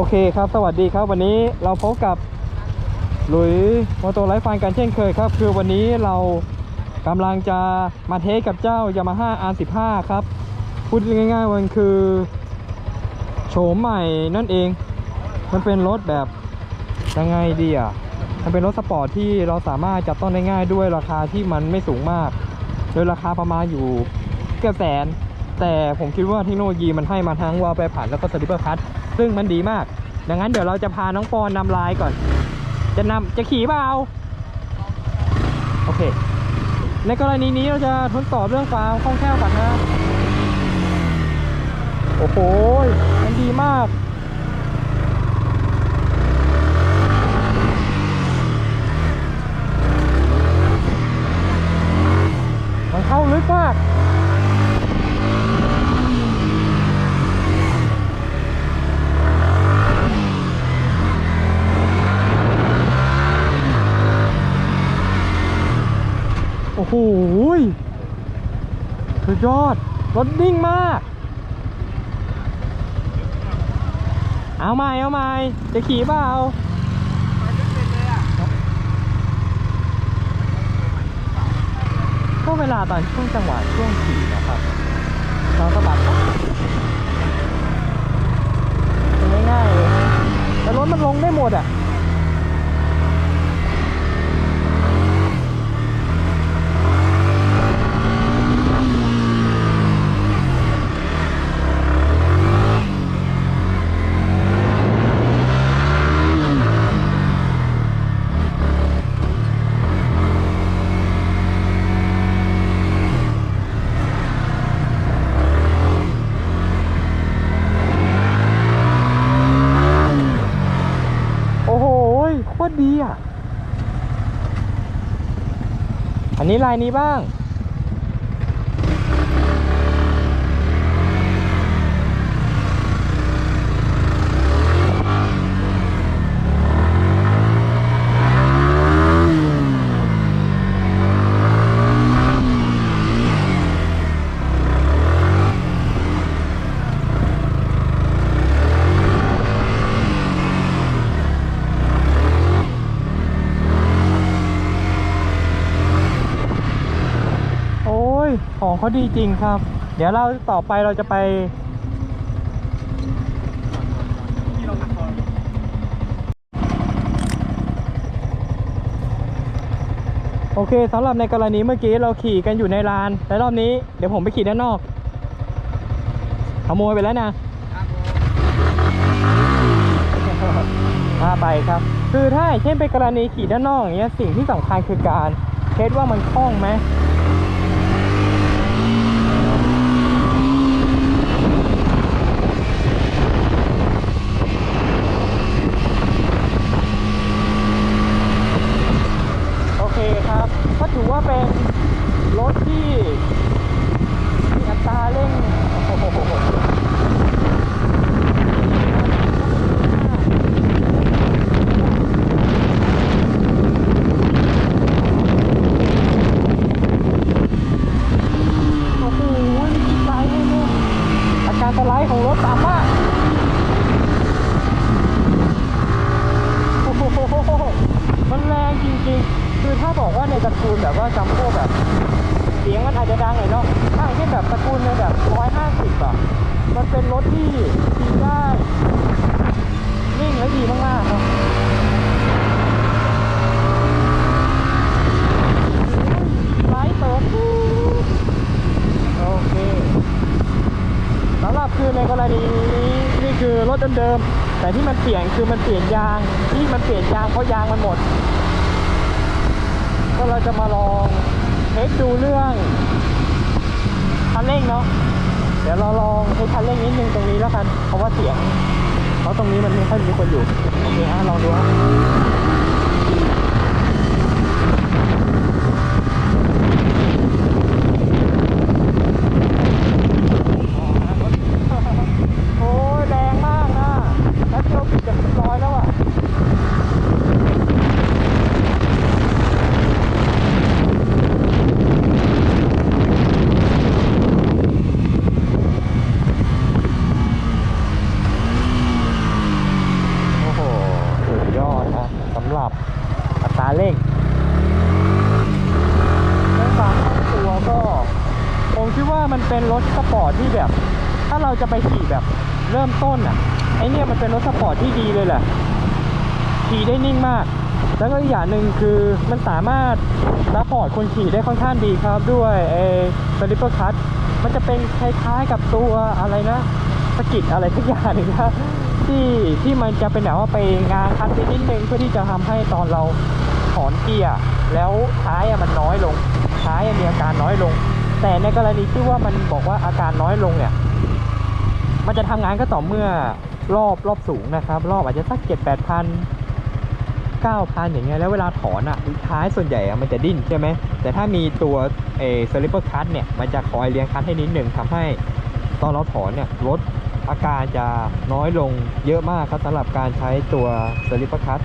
โอเคครับ สวัสดีครับ วันนี้เราพบกับหลุยมอโตไลฟ์ฟันกันเช่นเคยครับ คือวันนี้เรากำลังจะมาเทสกับเจ้า Yamaha R15 ครับ พูดง่ายๆมันคือโฉมใหม่นั่นเอง มันเป็นรถแบบยังไงดีอะ มันเป็นรถสปอร์ตที่เราสามารถจับต้องได้ง่ายด้วยราคาที่มันไม่สูงมาก โดยราคาประมาณอยู่เกือบแสน แต่ผมคิดว่าเทคโนโลยีมันให้มาทั้งวาล์วแปรผันแล้วก็สลิปเปอร์คัท ซึ่งมันดีมาก ดังนั้นเดี๋ยวเราจะพาน้องปอนนำลายก่อน จะนำจะขี่เปล่าโอเค ในกรณีนี้เราจะทดสอบเรื่องความคล่องแคล่วก่อนนะ โอ้โหมันดีมาก มันเข้าลึกมาก โอ้โห ยสุดยอด รถนิ่งมาก เอาใหม่เอาใหม่จะขี่เปล่าก็เวลาตอนช่วงจังหวะช่วงขี่นะครับเราสะบัดปั๊บง่ายๆเลยแต่รถมันลงได้หมดอะ โอ้โหยโคตรดีอะ อั นี้ลายนี้บ้าง โอ้ย ของ เขาดีจริงครับ เดี๋ยวเราต่อไปเราจะไป โอเคสำหรับในกรณีเมื่อกี้เราขี่กันอยู่ในลานแต่รอบนี้เดี๋ยวผมไปขี่ด้านนอกขโมยไปแล้วนะพาไปครับ คือถ้าเช่นเป็นกรณีขี่ด้านนอกอย่างเงี้ยสิ่งที่สำคัญคือการเช็คว่ามันคล่องไหม โอเคครับ ก็ถือว่าเป็นรถที่มีอัตราเร่งโอ้โหโอ้โหสไลด์ให้ดูอาการสไลด์ของรถต่ำมาก โอ้โหมันแรงจริงๆ คือถ้าบอกว่าในตระ กูลแบบว่าจัมโบ้แบบเสียงมันอาจจะดังหน่อยเนาะถ้าอย่างเช่นแบบตระกูลในแบบร้อยห้าสิบอะมันเป็นรถที่ขี่ได้นิ่งและดีมากๆครับไลท์เปิดโอเคสำหรับคือในกรณีนี้นี่คือรถเดิมๆแต่ที่มันเปลี่ยนคือมันเปลี่ยนยางที่มันเปลี่ยนยางเพราะยางมันหมด ก็เราจะมาลองเทสดูเรื่องคันเร่งเนาะเดี๋ยวเราลองเทสคันเร่งนิดนึงตรงนี้แล้วกันเพราะว่าเสียงเพราะตรงนี้มันไม่ค่อยมีคนอยู่โอเคฮะลองดูฮะับอัตราเร่งในฝากตัวก็ผมคิดว่ามันเป็นรถสปอร์ตที่แบบ ถ้าเราจะไปขี่แบบเริ่มต้นอะไอเนี่ยมันเป็นรถสปอร์ตที่ดีเลยแหละขี่ได้นิ่งมาก แล้วก็อีกอย่างหนึ่งคือมันสามารถรับพอร์ตคนขี่ได้ค่อนข้างดีครับด้วยเอสลิปเปอร์คัทมันจะเป็นคล้ายๆกับตัวอะไรนะสกิดอะไรทุกอย่างนึงนะ ที่ที่มันจะเป็นแบบว่าไปงานคันไปนิดนึงเพื่อที่จะทำให้ตอนเราถอนเกียร์แล้วท้ายมันน้อยลง ท้ายมีอาการน้อยลง แต่ในกรณีที่ว่ามันบอกว่าอาการน้อยลงเนี่ย มันจะทำงานก็ต่อเมื่อรอบรอบสูงนะครับ รอบอาจจะสักเจ็ดแปดพันเก้าพันอย่างเงี้ยแล้วเวลาถอนอะท้ายส่วนใหญ่อะมันจะดิ้นใช่ไหมแต่ถ้ามีตัวเอสลิปเปอร์คัตเนี่ยมันจะคอยเลี้ยงคัตให้นิดหนึ่งทำให้ตอนเราถอนเนี่ยรถ อาการจะน้อยลงเยอะมากครับสำหรับการใช้ตัวสลิปเปอร์คัต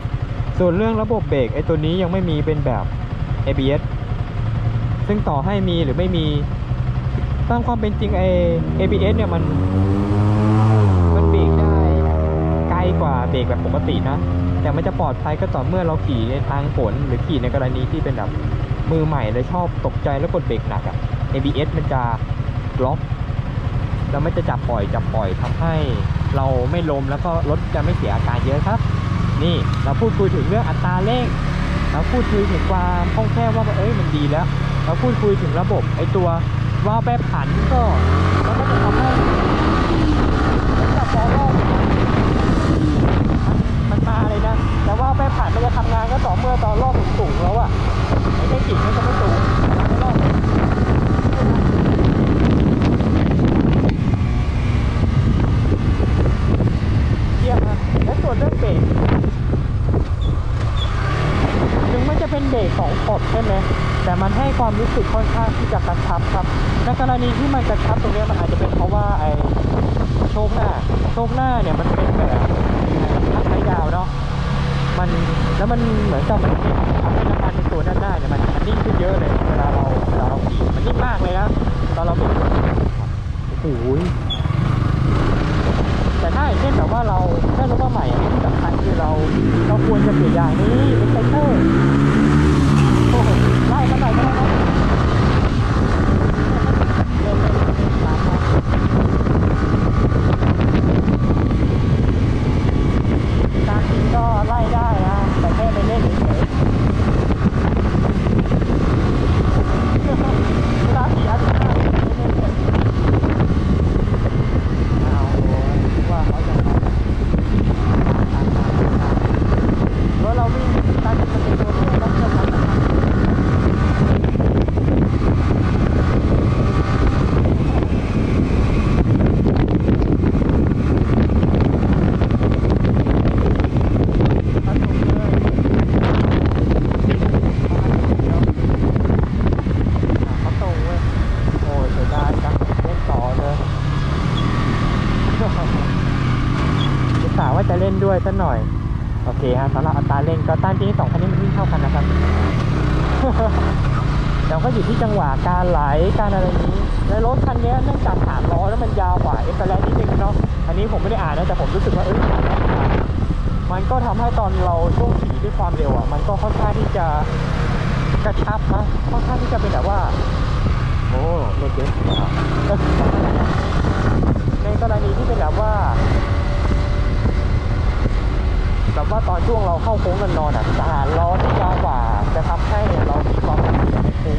ส่วนเรื่องระบบเบรกไอ้ตัวนี้ยังไม่มีเป็นแบบ ABS ซึ่งต่อให้มีหรือไม่มีตามความเป็นจริงไอ้ ABS เนี่ยมันมันเบรกได้ไกลกว่าเบรกแบบปกตินะ แต่มันจะปลอดภัยก็ต่อเมื่อเราขี่ในทางฝนหรือขี่ในกรณีที่เป็นแบบมือใหม่เลยชอบตกใจแล้วกดเบรกหนักอะ ABS มันจะล็อก แล้วมันจะจับปล่อยจับปล่อยทำให้เราไม่ล้มแล้วก็รถจะไม่เสียอาการเยอะครับ นี่เราพูดคุยถึงเรื่องอัตราเร่งเราพูดคุยถึงความคล่องแคล่วว่าเอ้ยมันดีแล้วเราพูดคุยถึงระบบไอตัววาล์วแปรผันก็มันก็จะทำให้จับฟอลโล่มันมาเลยนะแต่ว่าแปรผันมันจะทำงานก็ต่อเมื่อตอนรอบสูงๆแล้วอะไอ้แค่กิ่งมันจะไม่สูงรอบเยี่ยมนะและส่วนเรื่องเบรก ถึงมันจะเป็นเบรกสองขดใช่ไหม แต่มันให้ความรู้สึกค่อนข้างที่จะกระชับครับ ในกรณีที่มันกระชับตรงนี้มันอาจจะเป็นเพราะว่าไอ้โชคหน้า โชคหน้าเนี่ยมันเป็นแบบทักไม้ยาวเนาะมันแล้วมันเหมือนกับมันทำให้น้ำมันในตัวด้านหน้าเนี่ยมันมันนิ่งขึ้นเยอะเลยเวลาเราเวลาเราขี่มันนิ่งมากเลยนะตอนเราบิดโอ้โห แต่ถ้าอย่างเช่นแบบว่าเราถ้ารถมาใหม่อันนี้ที่สำคัญคือเราเราควรจะเปลี่ยนยางนี้เอ็กไซเตอร์โอ้โหไล่มาหน่อยก็ได้นะเร็วๆตามมาการกินก็ไล่ได้นะ แต่แค่ไปเล่นเฉยๆเวลาขี่อาร์ติสเล่นเฉยๆ เอาว่าเขาจะทำรถเราวิ่งตามจะเป็นตัวเพื่อนต้องเชื่อมกันเขาตรงเว้ย โอ้ยเสียดายจังเล่นต่อเลย อุตส่าห์ว่าจะเล่นด้วยสัก หน่อย โอเคฮะสำหรับอัตราเร่งก็ต้านจริงสองคันนี้มันวิ่งเท่ากันนะครับแต่ก็อยู่ที่จังหวะการไหลการอะไรนี้ และรถคันนี้เนื่องจากฐานล้อแล้วมันยาวกว่าเอสแลนนิดนึงเนาะอันนี้ผมไม่ได้อ่านนะแต่ผมรู้สึกว่าเอ้ยมันก็ทำให้ตอนเราช่วงขี่ด้วยความเร็วอะมันก็ค่อนข้างที่จะกระชับนะค่อนข้างที่จะเป็นแบบว่าโอ้รถเยอะนะครับ ในกรณีที่เป็นแบบว่า แบบว่าตอน ช่วงเราเข้าโค้งกันนอนอะฐานล้อที่ยาวกว่าจะทำให้เรามีความเร็วในโค้ง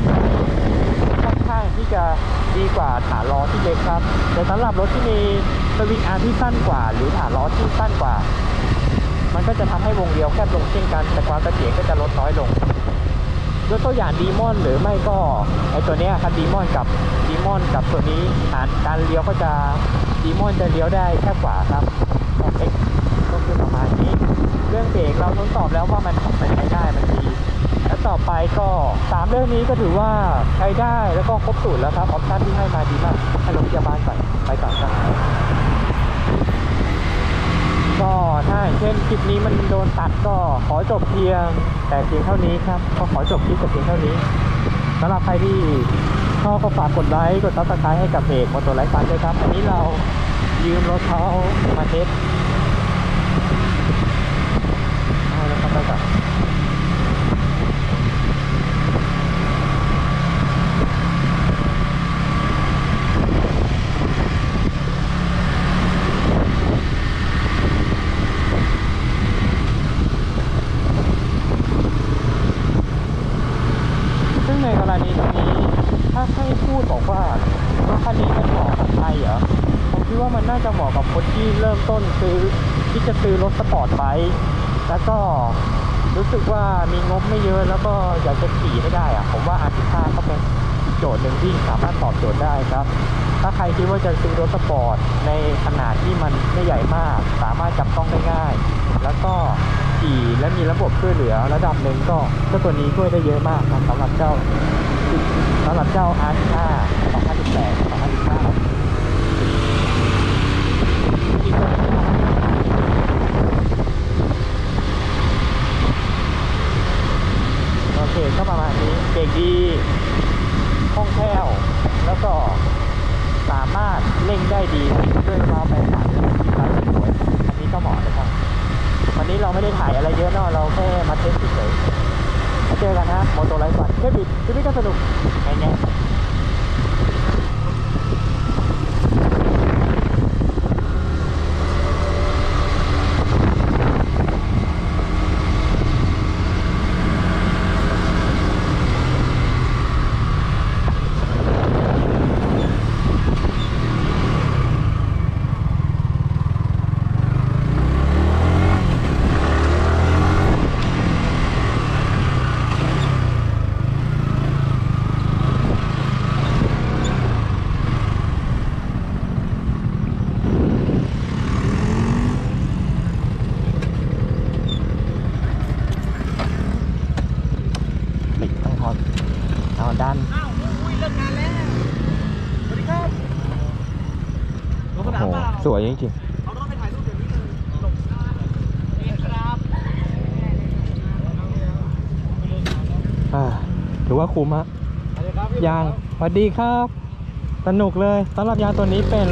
ค่อนข้างที่จะดีกว่าฐานล้อที่เล็กครับ แต่สำหรับรถที่มีสวิงอาร์ที่สั้นกว่า หรือฐานล้อที่สั้นกว่า มันก็จะทำให้วงเดียวแคบลงเช่นกัน แต่ความเสียงก็จะลดน้อยลงยกตัวอย่างดีมอนหรือไม่ก็ไอตัวเนี้ยครับดีมอนกับดีมอนกับตัวนี้ฐานการเลี้ยวก็จะดีมอนจะเลี้ยวได้แค่ขวาครับแต่เอ็กก็คือประมาณนี้ เรื่องเบรกเราทดสอบแล้วว่ามันมันใช้ได้มันดีแล้วต่อไปก็สามเรื่องนี้ก็ถือว่าใช้ได้แล้วก็ครบสูตรแล้วครับออปชั่นที่ให้มาดีมากให้โรงพยาบาลก่อนไปก่อนครับก็ถ้าเช่นคลิปนี้มันโดนตัดก็ขอจบเพียงแต่เพียงเท่านี้ครับก็ขอจบคลิปแต่เพียงเท่านี้สำหรับใครที่ชอบก็ฝากกดไลค์กดซับสไครต์ให้กับเพจมอเตอร์ไลฟ์ฟันด้วยครับอันนี้เรายืมรถเขามาเทสเอาแล้วครับไปก่อน จะเหมาะกับคนที่เริ่มต้นซื้ ที่จะซื้อรถสปอร์ตไบค์แล้วก็รู้สึกว่ามีงบไม่เยอะแล้วก็อยากจะขี่ให้ได้อะผมว่า R15 ก็เป็นโจทย์หนึ่งที่สามารถตอบโจทย์ได้ครับ ถ้าใครคิดว่าจะซื้อรถสปอร์ตในขนาดที่มันไม่ใหญ่มาก สามารถจับต้องได้ง่าย แล้วก็ขี่และมีระบบช่วยเหลือระดับหนึ่งก็เจ้าตัวนี้ช่วยได้เยอะมากครับสำหรับเจ้าสำหรับเจ้า R15 2018 2015โอเคก็ประมาณนี้เบรก ดีคล่องแคล่ว แล้วก็สามารถเร่งได้ดีด้วยวาล์วแปถ่ายที่ร้านสวยอันนี้ก็เหมาะเลยครับ วันนี้เราไม่ได้ถ่ายอะไรเยอะนอกเราแค่มาเทสเฉยๆมาเจอกันนะโมโตไลฟ์ฟันแค่บิดชีวิตก็สนุกไงๆปิดต้องพอเอาดัน อ้าวอุ้ยเลิกงานแล้ว สวัสดีครับรถ โอ้ สนาม โห เปล่า สวยจริง เอารถไปถ่ายรูปเดี๋ยวนี้เลยจ บเอ็ครับๆอ่าถือว่าคุ้มฮะสวัสดีครับพี่ยางสวัสดีครับ สนุกเลยสำหรับยางตัวนี้เป็น